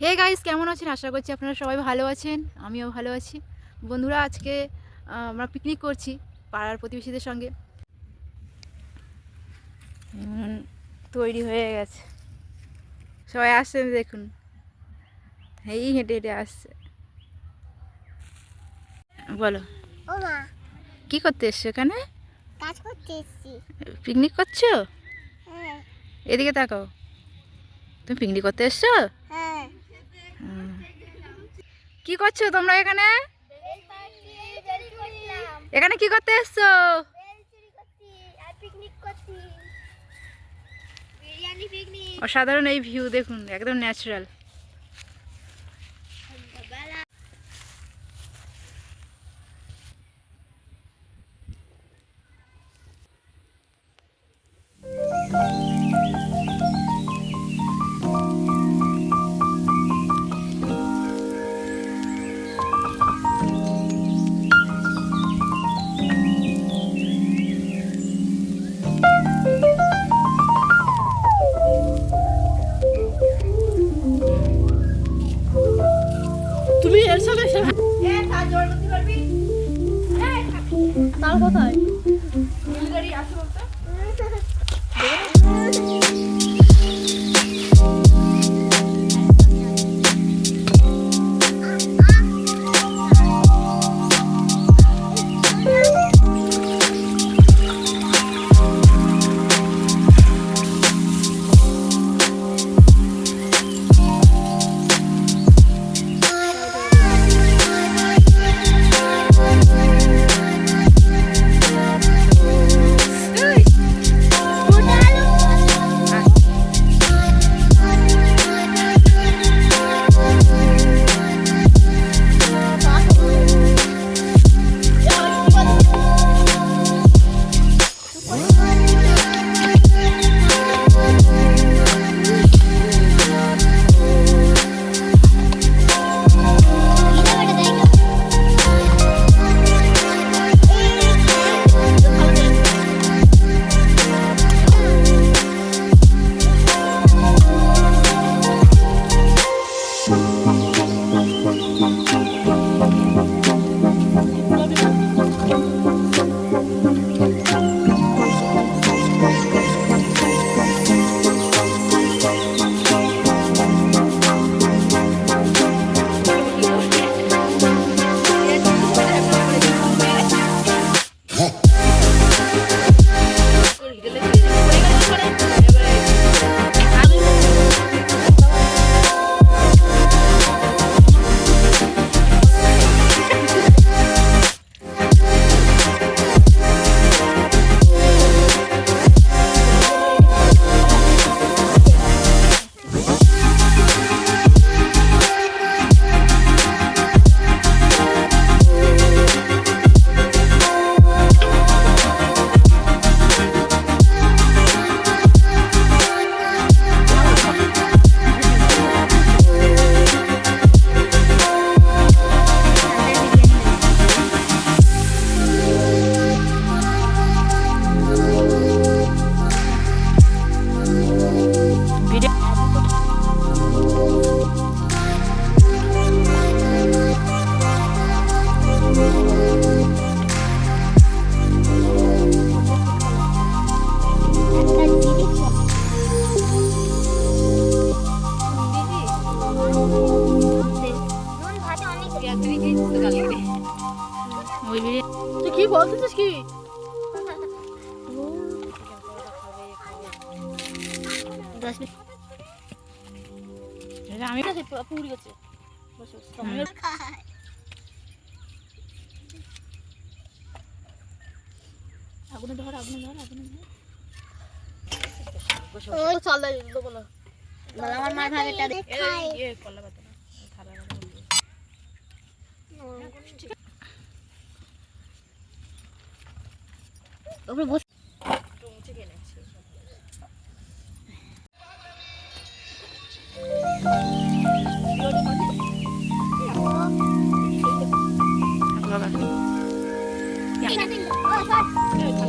Hey guys কেমন আছেন? আশা করছি আপনারা সবাই ভালো আছেন। আমিও ভালো আছি। বন্ধুরা আজকে আমরা পিকনিক করছি পাড়ার প্রতিবেশীদের সঙ্গে। তৈরি হয়ে গেছে। সবাই আসছেন দেখুন। এই হেঁটে হেঁটে আসছে। বলো। কি করতে এসছো এখানে? কাজ করতে এসছি। পিকনিক করছ? হ্যাঁ। এদিকে তাকাও। তুমি পিকনিক করতে এসছো। কি করছ তোমরা এখানে? এখানে কি করতে এসছো? অসাধারণ এই ভিউ দেখুন একদম ন্যাচারাল তার কোথায়? তুই কি বলতেছিস কি? আমি পুড়ে গেছে। তোমার আগুনে ধর আগুনে ধর আগুনে ধর। দেবো না। আমার ইয়ে ওপরে বস ও সর